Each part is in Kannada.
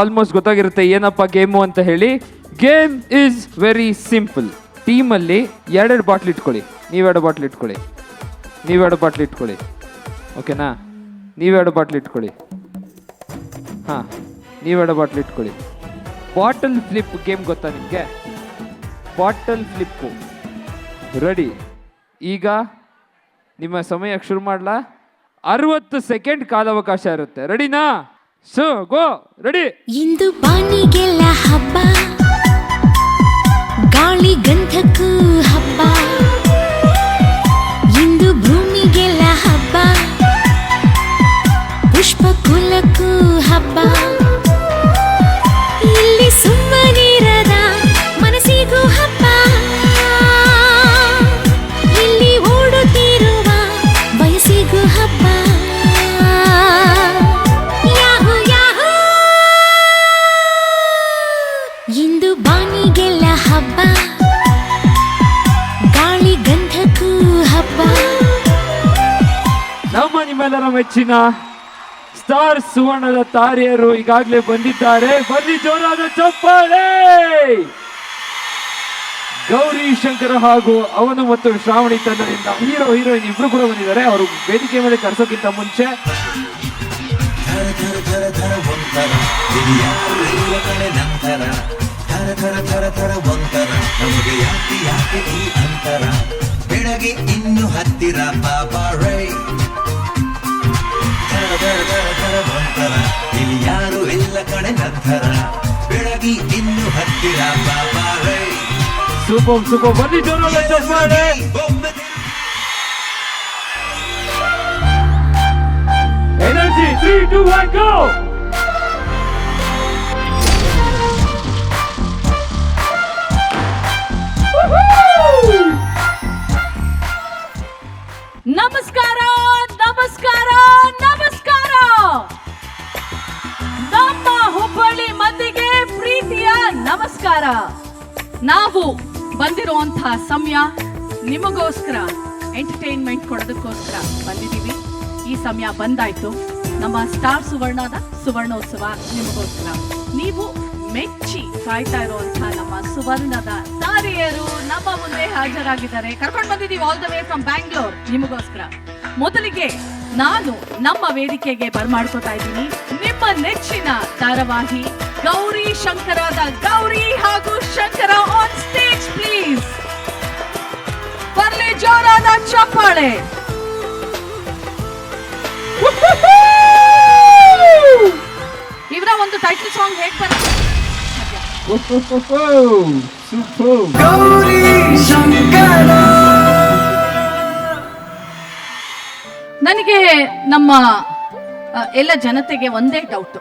ಆಲ್ಮೋಸ್ಟ್ ಗೊತ್ತಾಗಿರುತ್ತೆ ಏನಪ್ಪ ಗೇಮು ಅಂತ ಹೇಳಿ. ಗೇಮ್ ಇಸ್ ವೆರಿ ಸಿಂಪಲ್ ಟೀಮಲ್ಲಿ ಎರಡೆರಡು ಬಾಟ್ಲ್ ಇಟ್ಕೊಳ್ಳಿ. ನೀವೆರಡು ಬಾಟ್ಲ್ ಇಟ್ಕೊಳ್ಳಿ. ನೀವೆರಡು ಬಾಟ್ಲ್ ಇಟ್ಕೊಳ್ಳಿ. ಓಕೆನಾ ನೀವೆರಡು ಬಾಟ್ಲ್ ಇಟ್ಕೊಳ್ಳಿ. ಹಾಂ, ನೀವೆರಡು ಬಾಟ್ಲ್ ಇಟ್ಕೊಳ್ಳಿ. ಬಾಟಲ್ ಫ್ಲಿಪ್ ಗೇಮ್ ಗೊತ್ತಾ ನಿಮಗೆ? ಬಾಟಲ್ ಫ್ಲಿಪ್ಪು ರೆಡಿ ಈಗ ನಿಮ್ಮ ಸಮಯಕ್ಕೆ ಶುರು ಮಾಡಲಾ? ಅರವತ್ತು ಸೆಕೆಂಡ್ ಕಾಲಾವಕಾಶ ಇರುತ್ತೆ. ರೆಡಿನಾ ಸೊ ಗೋ ರೆಡಿ. ಇಂದು ಬಾನಿಗೆಲ್ಲ ಹಬ್ಬ. ಗಾಳಿ ಗಂಧಕ್ಕೂ ಹಬ್ಬ. ಇಂದು ಭೂಮಿಗೆಲ್ಲ ಹಬ್ಬ. ಪುಷ್ಪ ಕುಲಕ್ಕೂ ಹಬ್ಬ. ಇಂದು ಬಾನಿಗೆಲ್ಲ ಹಬ್ಬ. ಗಾಳಿ ಗಂಧಕ್ಕೂ ಹಬ್ಬ. ನಮ್ಮ ನಿಮ್ಮೆಲ್ಲರ ಮೆಚ್ಚಿನ ಸ್ಟಾರ್ ಸುವರ್ಣದ ತಾರೆಯರು ಈಗಾಗಲೇ ಬಂದಿದ್ದಾರೆ. ಬನ್ನಿ, ಜೋರಾದ ಚಪ್ಪಾಳೆ! ಗೌರಿ ಶಂಕರ ಹಾಗೂ ಅವನು ಮತ್ತು ಶ್ರಾವಣಿ ತಂಡದಿಂದ ಹೀರೋ, ಹೀರೋಯಿನ್ ಇಬ್ರು ಕೂಡ ಬಂದಿದ್ದಾರೆ. ಅವರು ವೇದಿಕೆ ಮೇಲೆ ಕರೆಸೋಕ್ಕಿಂತ ಮುಂಚೆ ಧರ ಧರ ಧರ ಧರ ಒಂಥರ. ಇದು ಯಾರು ಇಲ್ಲ ಕಡೆ ನಂತರ? ಧರ ಧರ ಧರ ಧರ ಒಂಥರ. ನಮಗೆ ಯಾಕೆ ಯಾಕೆ ಈ ಅಂತರ? ಬೆಳಗ್ಗೆ ಇನ್ನು ಹತ್ತಿರ ಬಾಬಾ ರೈ. ಧರ ಧರ ಧರ ಧರ ಒಂಥರ. ಇಲ್ಲಿ ಯಾರು ಇಲ್ಲ ಕಡೆ ನಂತರ? ಬೆಳಗ್ಗೆ ಇನ್ನು ಹತ್ತಿರ ಬಾಬಾ ರೈ. ಸೂಪರ್ ಸೂಪರ್ ಬನ್ನಿ ಜೋರಾದ ಚಪ್ಪಾಳೆ ಬೊಮ್ಮೆ. Energy three two one go ನಮಸ್ಕಾರ ನಮಸ್ಕಾರ ನಮಸ್ಕಾರ ನಮ್ಮ ಹುಬ್ಬಳ್ಳಿ ಮಂದಿಗೆ ಪ್ರೀತಿಯ ನಮಸ್ಕಾರ. ನಾವು ಬಂದಿರುವಂತಹ ಸಮಯ ನಿಮಗೋಸ್ಕರ ಎಂಟರ್ಟೈನ್ಮೆಂಟ್ ಕೊಡೋದಕ್ಕೋಸ್ಕರ ಬಂದಿದ್ದೀವಿ. ಈ ಸಮಯ ಬಂದಾಯ್ತು. ನಮ್ಮ ಸ್ಟಾರ್ ಸುವರ್ಣದ ಸುವರ್ಣೋತ್ಸವ ನಿಮಗೋಸ್ಕರ ನೀವು ಮೆಚ್ಚಿ ಕಾಯ್ತಾ ಇರುವಂತಹ ನಮ್ಮ ಸುವರ್ಣದ ತಾರೆಯರು ನಮ್ಮ ಮುಂದೆ ಹಾಜರಾಗಿದ್ದಾರೆ. ಕರ್ಕೊಂಡು ಬಂದಿದ್ದೀವಿ all the way from Bangalore ನಿಮಗೋಸ್ಕರ. ಮೊದಲಿಗೆ ನಾನು ನಮ್ಮ ವೇದಿಕೆಗೆ ಬರ್ಮಾಡ್ಕೋತಾ ಇದ್ದೀನಿ. ನಿಮ್ಮ ನೆಚ್ಚಿನ ಧಾರಾವಾಹಿ ಗೌರಿ ಶಂಕರದ ಗೌರಿ ಹಾಗೂ ಶಂಕರ ಆನ್ ಸ್ಟೇಜ್ ಪ್ಲೀಸ್ ಬರ್ಲಿ ಜೋರಾದ ಚಪ್ಪಾಳೆ. ಟೈಟಲ್ ಸಾಂಗ್ ಹೇಗೆ ಬರುತ್ತೆ ನನಗೆ ನಮ್ಮ ಎಲ್ಲ ಜನತೆಗೆ ಒಂದೇ ಡೌಟ್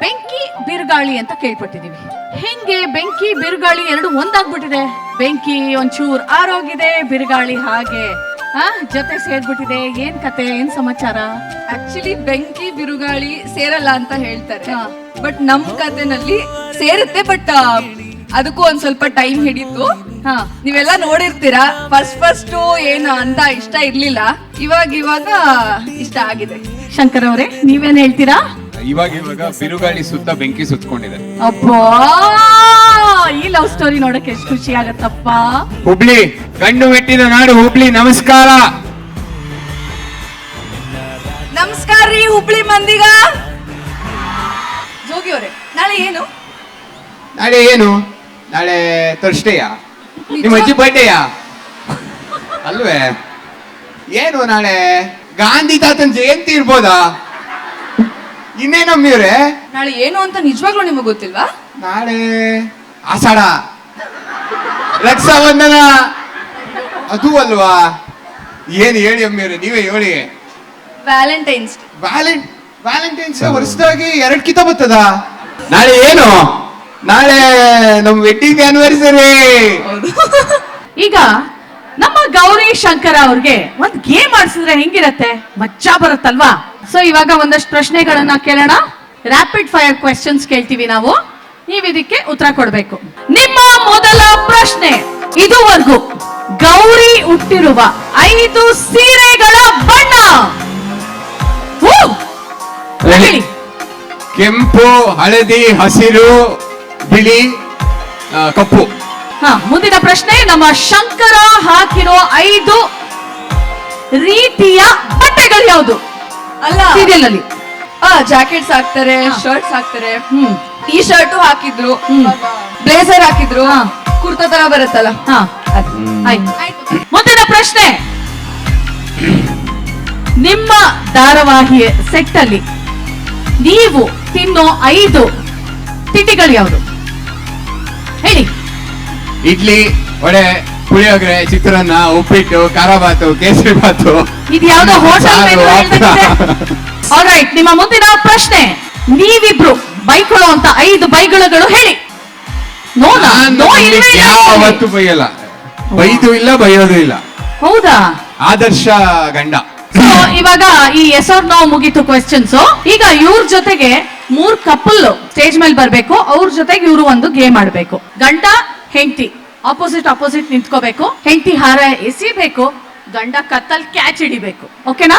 ಬೆಂಕಿ, ಬಿರುಗಾಳಿ ಅಂತ ಕೇಳ್ಪಟ್ಟಿದೀವಿ. ಹೆಂಗೆ ಬೆಂಕಿ, ಬಿರುಗಾಳಿ ಎರಡು ಒಂದಾಗ್ಬಿಟ್ಟಿದೆ. ಬೆಂಕಿ ಒಂಚೂರ್ ಆರೋಗಿದೆ, ಬಿರುಗಾಳಿ ಹಾಗೆ. ಆ ಜೊತೆ ಸೇರ್ಬಿಟ್ಟಿದೆ. ಏನ್ ಕತೆ ಏನ್ ಸಮಾಚಾರ? ಆಕ್ಚುಲಿ ಬೆಂಕಿ ಬಿರುಗಾಳಿ ಸೇರಲ್ಲ ಅಂತ ಹೇಳ್ತಾರೆ. ಹಾ. ಬಟ್ ನಮ್ ಕತೆನಲ್ಲಿ ಸೇರುತ್ತೆ ಬಟ್ ಅದಕ್ಕೂ ಒಂದ್ ಸ್ವಲ್ಪ ಟೈಮ್ ಹಿಡಿತು. ಹಾ. ನೀವೆಲ್ಲ ನೋಡಿರ್ತೀರಾ? ಫಸ್ಟ್ ಫಸ್ಟ್ ಏನು ಅಂತ ಇಷ್ಟ ಇರ್ಲಿಲ್ಲ. ಇವಾಗ ಇವಾಗ ಇಷ್ಟ ಆಗಿದೆ. ಶಂಕರ್ ಅವರೇ ನೀವೇನ್ ಹೇಳ್ತೀರಾ? ಇವಾಗ ಇವಾಗ ಬಿರುಗಾಳಿ ಸುತ್ತ ಬೆಂಕಿ ಸುತ್ಕೊಂಡಿದೆ. ಅಬ್ಬಾ! ಈ ಲವ್ ಸ್ಟೋರಿ ನೋಡಕ್ಕೆ ಎಷ್ಟು ಖುಷಿ ಆಗತ್ತಪ್ಪ. ಹುಬ್ಳಿ ಕಣ್ಣು ಮೆಟ್ಟಿದ ನಾಡು ಹುಬ್ಳಿ ನಮಸ್ಕಾರ. ನಮಸ್ಕಾರ ರೀ ಹುಬ್ಳಿ ಮಂದಿಗ. ಜೋಗಿ ಅವರೇ ನಾಳೆ ಏನು? ನಾಳೆ ಏನು? ನಾಳೆ ತರ್ಸ್ಡೇಯ ನಿಮ್ಮ ಅಜ್ಜಿ ಬರ್ಡೇಯಾ ಅಲ್ವೇ? ಏನು ನಾಳೆ? ಗಾಂಧಿ ತಾತನ್ ಜಯಂತಿ ಇರ್ಬೋದಾ? ಇನ್ನೇನಮ್ಮಿವ್ರೆ ನಾಳೆ ಏನು ಅಂತ ನಿಜವಾಗ್ಲೂ ನಿಮಗೆ ಗೊತ್ತಿಲ್ವಾ? ನಾಳೆ ಆಷಾಢ. ರಕ್ಷಾಬಂಧನ ಅದು ಅಲ್ವಾ? ಏನ್ ಹೇಳಿ ಅಮ್ಮಿಯವ್ರೆ ನೀವೇ ಹೇಳಿ. ವ್ಯಾಲೆಂಟೈನ್ಸ್ ವ್ಯಾಲೆಂಟ್ ವ್ಯಾಲೆಂಟೈನ್ಸ್ ವರ್ಷದಾಗಿ ಎರಡ್ ಕಿತ ಬರ್ತದ ನಾಳೆ ಏನು? ನಾಳೆ ನಮ್ ವೆಡ್ಡಿಂಗ್ ಆನಿವರ್ಸರಿ ಈಗ ನಮ್ಮ ಗೌರಿ ಶಂಕರ ಅವ್ರಿಗೆ ಒಂದ್ ಗೇಮ್ ಆಡ್ಸಿದ್ರೆ ಹೆಂಗಿರತ್ತೆ? ಮಜ್ಜಾ ಬರುತ್ತಲ್ವಾ? ಸೊ ಇವಾಗ ಒಂದಷ್ಟು ಪ್ರಶ್ನೆಗಳನ್ನ ಕೇಳೋಣ. ರ್ಯಾಪಿಡ್ ಫೈರ್ ಕ್ವೆಶನ್ಸ್ ಕೇಳ್ತೀವಿ ನಾವು. ನೀವ್ ಇದಕ್ಕೆ ಉತ್ತರ ಕೊಡ್ಬೇಕು. ನಿಮ್ಮ ಮೊದಲ ಪ್ರಶ್ನೆ ಇದುವರೆಗೂ ಗೌರಿ ಉಟ್ಟಿರುವ ಐದು ಸೀರೆಗಳ ಬಣ್ಣ! ಹೇಳಿ. ಕೆಂಪು ಹಳದಿ ಹಸಿರು ಬಿಳಿ ಕಪ್ಪು. ಹಾ ಮುಂದಿನ ಪ್ರಶ್ನೆ ನಮ್ಮ ಶಂಕರ ಹಾಕಿರೋ ಐದು ರೀತಿಯ ಬಟ್ಟೆಗಳು ಯಾವುದು? ಅಲ್ಲ. ಸೀರಿಯಲ್ ಅಲ್ಲಿ ಆ ಜಾಕೆಟ್ಸ್ ಹಾಕ್ತಾರೆ ಶರ್ಟ್ಸ್ ಹಾಕ್ತಾರೆ. ಹ್ಮ್. ಟೀ ಶರ್ಟ್ ಹಾಕಿದ್ರು ಹ್ಮ್. ಬ್ಲೇಸರ್ ಹಾಕಿದ್ರು ಹಾ. ಕುರ್ತಾ ತರ ಬರುತ್ತಲ್ಲ? ಹಾ. ಅದು. ಆಯ್ತು. ಮುಂದಿನ ಪ್ರಶ್ನೆ. ನಿಮ್ಮ ಧಾರಾವಾಹಿಯ ಸೆಟ್ ಅಲ್ಲಿ ನೀವು ತಿನ್ನೋ ಐದು ತಿಂಡಿಗಳು ಯಾವುದು? ಹೇಳಿ. ಇಡ್ಲಿ ವಡೆ ಪುಳಿಯೋಗರೆ ಚಿತ್ರಾನ್ನ ಉಪ್ಪಿಟ್ಟು ಖಾರಬಾತು ಕೇಸರಿ ಬಾತು ಇದು ಯಾವ್ದೋ ಹೋಟೆಲ್ ಸಾರು, ಹಪ್ಪಳ. ರೈಟ್ ನಿಮ್ಮ ಮುಂದಿನ ಪ್ರಶ್ನೆ. ನೀವಿಬ್ರು ಬೈಕೊಳ್ಳುವಂತ ಐದು ಬೈಗಳಗಳು ಹೇಳಿ. ನೋದ ನೋ ಇಲ್ವೇ ಇಲ್ಲ ಯಾವತ್ತೂ ಬೈಯಲ್ಲ. ಬೈದು ಇಲ್ಲ ಬೈಯೋದು ಇಲ್ಲ. ಹೌದಾ? ಆದರ್ಶ ಗಂಡ. ಸೊ ಇವಾಗ ಈ ಎಸ್ ಆರ್ ನಾವು ಮುಗೀತು ಕ್ವೆಶ್ಚನ್ಸ್ ಈಗ ಇವ್ರ ಜೊತೆಗೆ ಮೂರ್ ಕಪಲ್ ಸ್ಟೇಜ್ ಮೇಲೆ ಬರ್ಬೇಕು. ಅವ್ರ ಜೊತೆಗೆ ಇವರು ಒಂದು ಗೇಮ್ ಆಡ್ಬೇಕು. ಗಂಡ ಹೆಂಡತಿ. ಆಪೋಸಿಟ್ ಆಪೋಸಿಟ್ ನಿಂತ್ಕೋಬೇಕು. ಹೆಂಡತಿ ಹಾರ ಎಸಿಬೇಕು. ಗಂಡ ಕತ್ತಲ್ ಕ್ಯಾಚ್ ಹಿಡಿಬೇಕು. ಓಕೆನಾ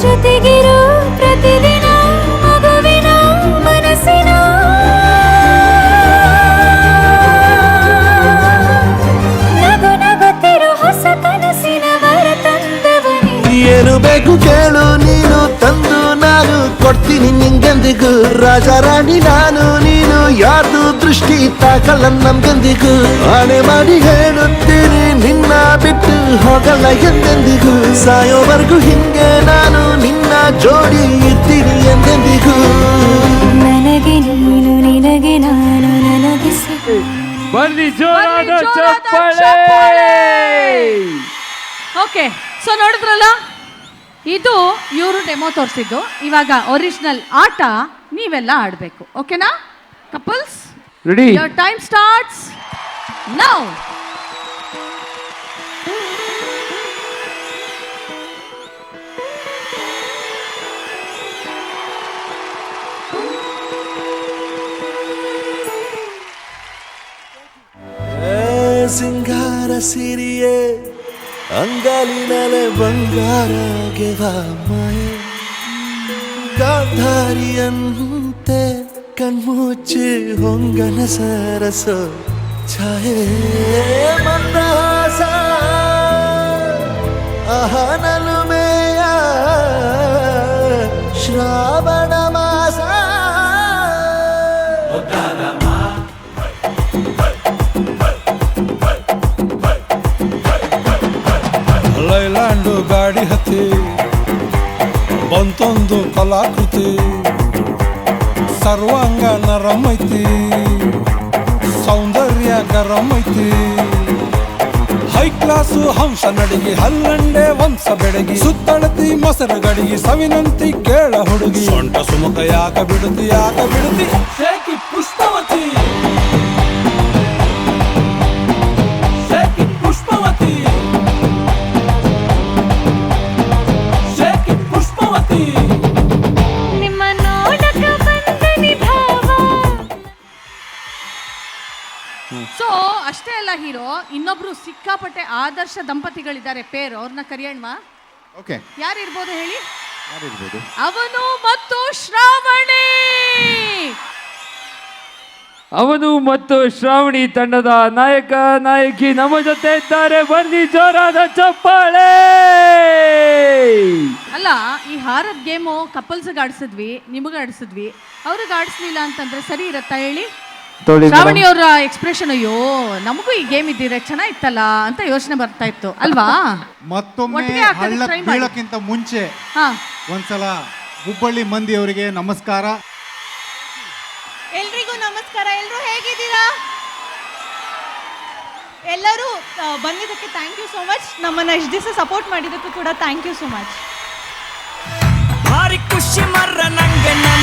ಹೋಗಲಿ ಜೊತೆಗಿರು ಪ್ರತಿದಿನ ಮಗುವಿನ ಮನಸ್ಸಿನ ನಗು ನಗುತ್ತಿರು ಹೊಸ ಕನಸಿನ ವರ ತಂದವನೇ ಏನು ಬೇಕು ಕೇಳು ನೀನು ತಂದು ನಾನು ಕೊಡ್ತೀನಿ ನಿಂಗೆಂದಿಗೂ. ರಾಜ ರಾಣಿ ನಾನು ನೀನು ಯಾರ್ದು ದೃಷ್ಟಿ ತಾಕಲ್ಲ ನಮ್ಗೆಂದಿಗೂ. ಆಣೆ ಮಾಡಿ ಹೇಳುತ್ತೀನಿ ನಿನ್ನ ಬಿಟ್ಟು ಹೋಗಲ್ಲ ಎಂದೆಂದಿಗೂ. ಸಾಯೋವರೆಗೂ ಹಿಂಗೆ ನಾನು ನಿನ್ನ ಜೋಡಿ ಇರ್ತೀನಿ ಎಂದೆಂದಿಗೂ. ನನಗೆ ನೀನು ನಿನಗೆ ನಾನು ನನಗೆ ಬನ್ನಿ, ಜೋರಾದ ಚಪ್ಪಾಳೆ! ಓಕೆ ಸೊ ನೋಡಿದ್ರಲ್ಲ? ಇದು ಇವರು ಡೆಮೋ ತೋರಿಸಿದ್ದು. ಇವಾಗ ಒರಿಜಿನಲ್ ಆಟ ನೀವೆಲ್ಲ ಆಡಬೇಕು. ಓಕೆನಾ couples ready your time starts now ಸಿಂಗಾರ ಸಿರಿಯೇ ಅಂಗಾಲಿನಲೆ ಬಂಗಾರ ಗೆವಾ ಮಾಯೆ ಗಾಂಧಾರಿಯಂತೆ ಕಣ್ಮುಚ್ಚಿ ಹೊಂಗನ ಸರಸ ಛಾಯೆ ಮಂದಹಾಸ ಅಹನಲುಮೆಯ ಶ್ರಾವಣ ಕಲಾಕೃತಿ ಸರ್ವಾಂಗ ನರಮೈತಿ ಸೌಂದರ್ಯ ಗರಮೈತಿ. ಹೈ ಕ್ಲಾಸು ಹಂಸ ನಡಿಗೆ, ಹಲ್ಲಂಡೆ ವಂಶ ಬೆಡಗಿ, ಸುತ್ತಳತಿ ಮೊಸರು ಗಡಿಗೆ ಸವಿನಂತಿ ಕೇಳ ಹುಡುಗಿ. ಸೊಂಟ ಸುಮುಖ ಯಾಕ ಬಿಡುತ್ತಿ ಯಾಕ ಬಿಡುತ್ತಿ ಅಷ್ಟೇ ಅಲ್ಲ ಹೀರೋ ಇನ್ನೊಬ್ರು ಸಿಕ್ಕಾಪಟ್ಟೆ ಆದರ್ಶ ದಂಪತಿಗಳಿದ್ದಾರೆ. ಪೇರ್ ಅವ್ರನ್ನ ಕರಿಯಣ್ವಾ ಓಕೆ. ಯಾರಿರ್ಬೋದು ಹೇಳಿ? ಯಾರಿರ್ಬೋದು? ಅವನು ಮತ್ತು ಶ್ರಾವಣಿ. ಅವನು ಮತ್ತು ಶ್ರಾವಣಿ ತಂಡದ ನಾಯಕ ನಾಯಕಿ ನಮ್ಮ ಜೊತೆ ಇದ್ದಾರೆ. ಬನ್ನಿ ಜೋರಾದ ಚಪ್ಪಾಳೆ. ಅಲ್ಲ ಈ ಹಾರದ ಗೇಮು ಕಪಲ್ಸ್ಗೆ ಆಡಿಸಿದ್ವಿ ನಿಮಗೆ ಆಡಿಸಿದ್ವಿ. ಅವ್ರಿಗೆ ಆಡಿಸ್ಲಿಲ್ಲ ಅಂತಂದ್ರೆ ಸರಿ ಇರತ್ತಾ ಹೇಳಿ? ಶ್ರಾವಣಿ ಅವರ ಎಕ್ಸ್ಪ್ರೆಷನ್ ಅಯ್ಯೋ ನಮಗೂ ಈ ಗೇಮ್ ಇದ್ದೀರಾ ಚೆನ್ನಾಗಿತ್ತಲ್ಲ ಅಂತ ಯೋಚನೆ ಬರ್ತಾ ಇತ್ತು. ಅಲ್ವಾ? ಮತ್ತೊಮ್ಮೆ ಒಟ್ಟಿಗೆ ಹಾಕೋದಕ್ಕೆ ಹಳ್ಳಕ್ try ಮಾಡಿ. ಬೀಳಕ್ಕಿಂತ ಮುಂಚೆ ಹಾ. ಒಂದ್ಸಲ ಹುಬ್ಬಳ್ಳಿ ಮಂದಿಯವರಿಗೆ ನಮಸ್ಕಾರ. ಎಲ್ರಿಗೂ ನಮಸ್ಕಾರ. ಎಲ್ರು ಹೇಗಿದ್ದೀರಾ? ಎಲ್ಲರೂ ಆ, ಬಂದಿದ್ದಕ್ಕೆ ಥ್ಯಾಂಕ್ ಯು ಸೋ ಮಚ್ ನಮ್ಮನ್ನ ಇಷ್ಟು ದಿವಸ ಸಪೋರ್ಟ್ ಮಾಡಿದ್ದಕ್ಕೂ ಕೂಡ ಥ್ಯಾಂಕ್ ಯು ಸೋ ಮಚ್ ಭಾರಿ ಖುಷಿ ಮರ್ರ ನಂಗೆ ನನ್ನ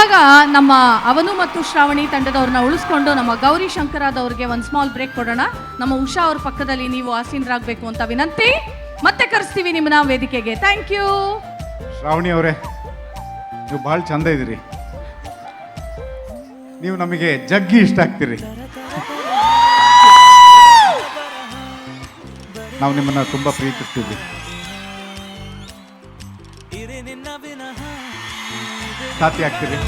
ಇವಾಗ ನಮ್ಮ ಅವನು ಮತ್ತು ಶ್ರಾವಣಿ ತಂಡದವ್ರನ್ನ ಉಳಿಸ್ಕೊಂಡು ನಮ್ಮ ಗೌರಿ ಶಂಕರಾದವ್ರಿಗೆ ಒಂದು ಸ್ಮಾಲ್ ಬ್ರೇಕ್ ಕೊಡೋಣ. ನಮ್ಮ ಉಷಾ ಅವ್ರ ಪಕ್ಕದಲ್ಲಿ ನೀವು ಆಸೀನರಾಗಬೇಕು ಅಂತ ವಿನಂತಿ. ಮತ್ತೆ ಕರೆಸ್ತೀವಿ ನಿಮ್ಮನ್ನ ವೇದಿಕೆಗೆ. ಥ್ಯಾಂಕ್ ಯು ಶ್ರಾವಣಿ ಅವರೇ, ನೀವು ಭಾಳ ಚಂದ ಇದ್ದೀರಿ. ನೀವು ನಮಗೆ ಜಗ್ಗಿ ಇಷ್ಟ ಆಗ್ತೀರಿ. ನಾವು ನಿಮ್ಮನ್ನ ತುಂಬ ಪ್ರೀತಿಸ್ತೀವಿ. ಸಾಥಿ ಆಗ್ತೀರಿ